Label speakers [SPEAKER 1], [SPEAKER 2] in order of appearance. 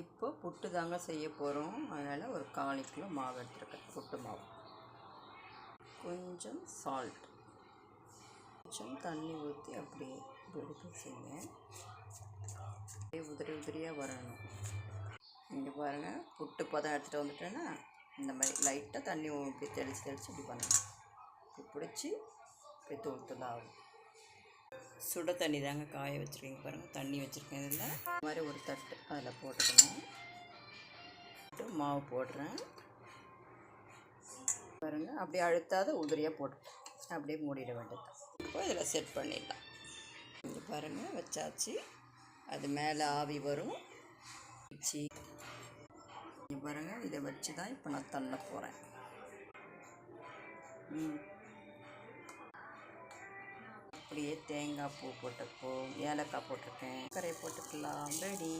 [SPEAKER 1] இப்போ புட்டு தாங்க செய்ய போகிறோம் அதனால் ஒரு காலி கிலோ மாவு எடுத்துருக்கேன். புட்டு மாவு. கொஞ்சம் சால்ட் கொஞ்சம் தண்ணி ஊற்றி அப்படியே வெடிக்க செய்யுங்க அப்படியே உதிரி உதிரியாக வரணும். இங்கே பாருங்கள் புட்டு பதம் எடுத்துகிட்டு வந்துட்டேன்னா இந்த மாதிரி லைட்டாக தண்ணி ஊற்றி தெளித்து தெளித்து இப்படி பண்ணணும். இப்படி பிடிச்சி இப்படி தூள் தூளாகும். சுட தண்ணி தாங்க காய வச்சுருக்கீங்க பாருங்கள் தண்ணி வச்சுருக்கேன் இதில். இந்த மாதிரி ஒரு தட்டு அதில் போட்டுக்கணும். மாவு போடுறேன். பாருங்கள் அப்படியே அழுத்தாத உதிரியாக போட்டு அப்படியே மூடிட வேண்டியது இப்போ இதில் செட் பண்ணிடலாம். இங்கே பாருங்கள் வச்சாச்சு. அது மேலே ஆவி வரும். வச்சு இங்கே பாருங்கள் இதை வச்சு தான் இப்போ நான் தள்ள போகிறேன் ம். அப்படியே தேங்காய் பூ போட்டுப்போம் ஏலக்காய் போட்டிருக்கேன். கரை போட்டுக்கலாம். ரெடி.